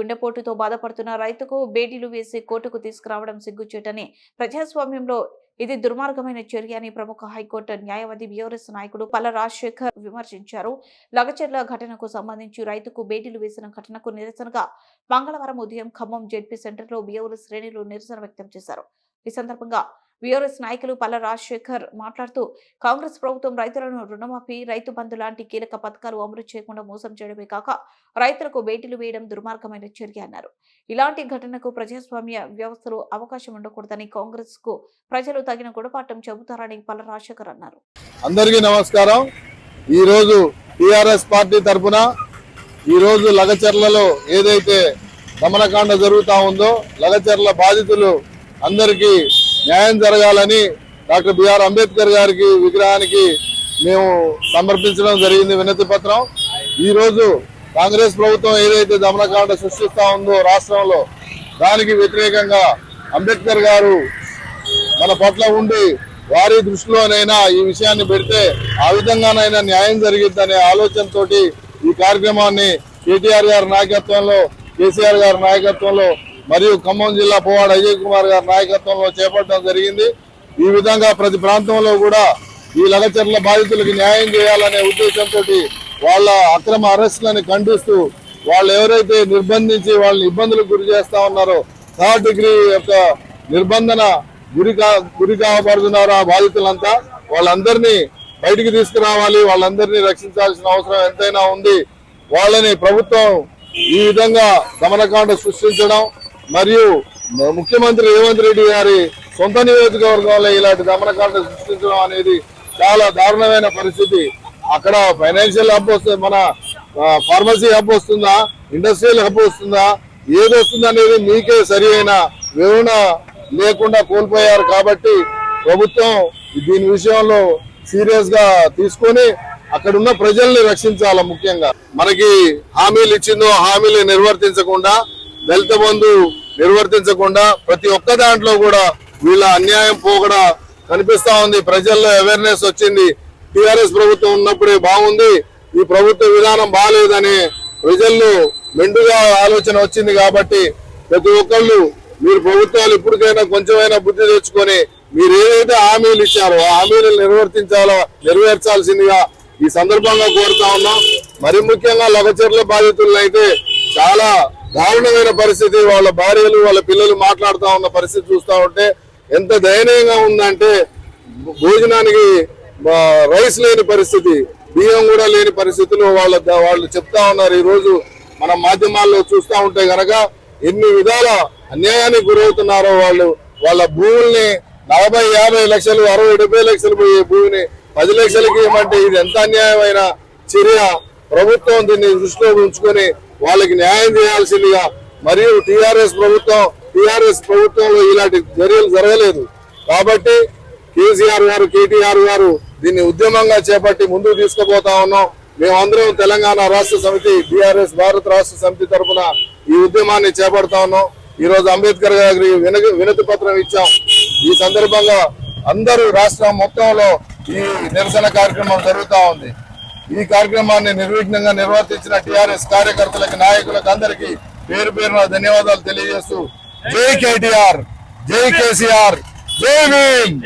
గుండెపోటుతో బాధపడుతున్న రైతుకు బేడీలు వేసి కోర్టుకు తీసుకురావడం సిగ్గుచేటని ప్రజాస్వామ్యంలో ఇది దుర్మార్గమైన చర్య అని ప్రముఖ హైకోర్టు న్యాయవాది బిఆర్ఎస్ నాయకుడు పల్ల రాజశేఖర్ విమర్శించారు. లగచర్ల ఘటనకు సంబంధించి రైతుకు బేటీలు వేసిన ఘటనకు నిరసనగా మంగళవారం ఉదయం ఖమ్మం జెడ్పీ సెంటర్లో బిఆర్ఎస్ శ్రేణులు నిరసన వ్యక్తం చేశారు. ఈ సందర్భంగా బీఆర్ఎస్ నాయకులు పల్ల రాజశేఖర్ మాట్లాడుతూ కాంగ్రెస్ ప్రభుత్వం రైతులను రుణమాఫీ రైతు బంధు లాంటి కీలక పథకాలు అమలు చేయకుండా మోసం చేయడమే కాక రైతులకు బేటీలు వేయడం దుర్మార్గమైన చర్య అన్నారు. ఇలాంటి ఘటనకు ప్రజాస్వామ్య వ్యవస్థలో అవకాశం ఉండకూడదని కాంగ్రెస్కు ప్రజలు తగిన గుణపాఠం చెబుతారని పల్ల రాజశేఖర్ అన్నారు. అందరికీ నమస్కారం. ఈ రోజు టిఆర్ఎస్ పార్టీ తరఫున ఈరోజు లగచర్లలో ఏదైతే దమనకాండ జరుగుతా ఉందో లగచర్ల బాధితులు అందరికీ న్యాయం జరగాలని డాక్టర్ బిఆర్ అంబేద్కర్ గారికి విగ్రహానికి మేము సమర్పించడం జరిగింది వినతి పత్రం. ఈరోజు కాంగ్రెస్ ప్రభుత్వం ఏదైతే దమనకాండ సృష్టిస్తా ఉందో రాష్ట్రంలో దానికి వ్యతిరేకంగా అంబేద్కర్ గారు మన పట్ల ఉండి వారి దృష్టిలోనైనా ఈ విషయాన్ని పెడితే ఆ విధంగానైనా న్యాయం జరిగిద్దనే ఆలోచనతోటి ఈ కార్యక్రమాన్ని కేటీఆర్ గారి నాయకత్వంలో కేసీఆర్ గారి నాయకత్వంలో మరియు ఖమ్మం జిల్లా పోవాడ అజయ్ కుమార్ గారి నాయకత్వంలో చేపట్టడం జరిగింది. ఈ విధంగా ప్రతి ప్రాంతంలో కూడా ఈ లగచర్ల బాధితులకు న్యాయం చేయాలనే ఉద్దేశంతో వాళ్ళ అక్రమ అరెస్టులను ఖండిస్తూ వాళ్ళు ఎవరైతే నిర్బంధించి వాళ్ళని ఇబ్బందులకు గురి చేస్తా ఉన్నారో థర్డ్ డిగ్రీ యొక్క నిర్బంధన గురి కా గురి కావబడుతున్నారు ఆ బాధితులంతా వాళ్ళందరినీ బయటికి తీసుకురావాలి వాళ్ళందరినీ రక్షించాల్సిన అవసరం ఎంతైనా ఉంది. వాళ్ళని ప్రభుత్వం ఈ విధంగా గమనకాండ సృష్టించడం మరియు ముఖ్యమంత్రి రేవంత్ రెడ్డి గారి సొంత నియోజకవర్గంలో ఇలాంటి దమనకాండ సృష్టించడం అనేది చాలా దారుణమైన పరిస్థితి. అక్కడ ఫైనాన్షియల్ హబ్ వస్తుంది మన ఫార్మసీ హబ్ వస్తుందా? ఇండస్ట్రియల్ హబ్ వస్తుందా? ఏది వస్తుంది అనేది మీకే సరి అయిన వివరణ లేకుండా కోల్పోయారు కాబట్టి ప్రభుత్వం దీని విషయంలో సీరియస్గా తీసుకొని అక్కడ ఉన్న ప్రజల్ని రక్షించాల ముఖ్యంగా. మనకి హామీలు ఇచ్చిందో హామీలు నిర్వర్తించకుండా దళిత బంధు నిర్వర్తించకుండా ప్రతి ఒక్క దాంట్లో కూడా వీళ్ళ అన్యాయం పోగడ కనిపిస్తా ఉంది. ప్రజల్లో అవేర్నెస్ వచ్చింది. టిఆర్ఎస్ ప్రభుత్వం ఉన్నప్పుడే బాగుంది. ఈ ప్రభుత్వ విధానం బాగాలేదని ప్రజల్లో మెండుగా ఆలోచన వచ్చింది కాబట్టి ప్రతి ఒక్కళ్ళు మీరు ప్రభుత్వాలు ఇప్పటికైనా కొంచెమైనా బుద్ధి తెచ్చుకొని మీరు ఏదైతే హామీలు ఇచ్చారో ఆ హామీలు నిర్వర్తించాలో నెరవేర్చాల్సిందిగా ఈ సందర్భంగా కోరుతా ఉన్నాం. మరి ముఖ్యంగా లగచర్ల బాధితులను అయితే చాలా దారుణమైన పరిస్థితి. వాళ్ళ భార్యలు వాళ్ళ పిల్లలు మాట్లాడుతూ ఉన్న పరిస్థితి చూస్తూ ఉంటే ఎంత దయనీయంగా ఉందంటే భోజనానికి రైస్ లేని పరిస్థితి బియ్యం కూడా లేని పరిస్థితులు వాళ్ళ వాళ్ళు చెప్తా ఉన్నారు. ఈరోజు మన మాధ్యమాల్లో చూస్తూ ఉంటే గనక ఎన్ని విధాల అన్యాయానికి గురవుతున్నారో వాళ్ళు. వాళ్ళ భూముల్ని నలభై యాభై లక్షలు అరవై డెబ్బై లక్షలు పోయే భూమిని పది లక్షలకి ఇవ్వమంటే ఇది ఎంత అన్యాయమైన చర్య? ప్రభుత్వం దీన్ని దృష్టిలో ఉంచుకొని వాళ్ళకి న్యాయం చేయాల్సిందిగా. మరియు టిఆర్ఎస్ ప్రభుత్వం టిఆర్ఎస్ ప్రభుత్వంలో ఇలాంటి చర్యలు జరగలేదు. కాబట్టి కేసీఆర్ గారు కేటీఆర్ గారు దీన్ని ఉద్యమంగా చేపట్టి ముందుకు తీసుకుపోతా ఉన్నాం. మేమందరం తెలంగాణ రాష్ట్ర సమితి బీఆర్ఎస్ భారత రాష్ట్ర సమితి తరఫున ఈ ఉద్యమాన్ని చేపడతా ఉన్నాం. ఈ రోజు అంబేద్కర్ గారి వినతి పత్రం ఇచ్చాం. ఈ సందర్భంగా అందరూ రాష్ట్రం మొత్తంలో ఈ నిరసన కార్యక్రమం జరుగుతూ ఉంది. ఈ కార్యక్రమాన్ని నిర్విఘ్నంగా నిర్వర్తించిన టిఆర్ఎస్ కార్యకర్తలకు నాయకులకు అందరికీ పేరు పేరున ధన్యవాదాలు తెలియజేస్తూ జై కేటీఆర్ జై కేసీఆర్ జై భీమ్!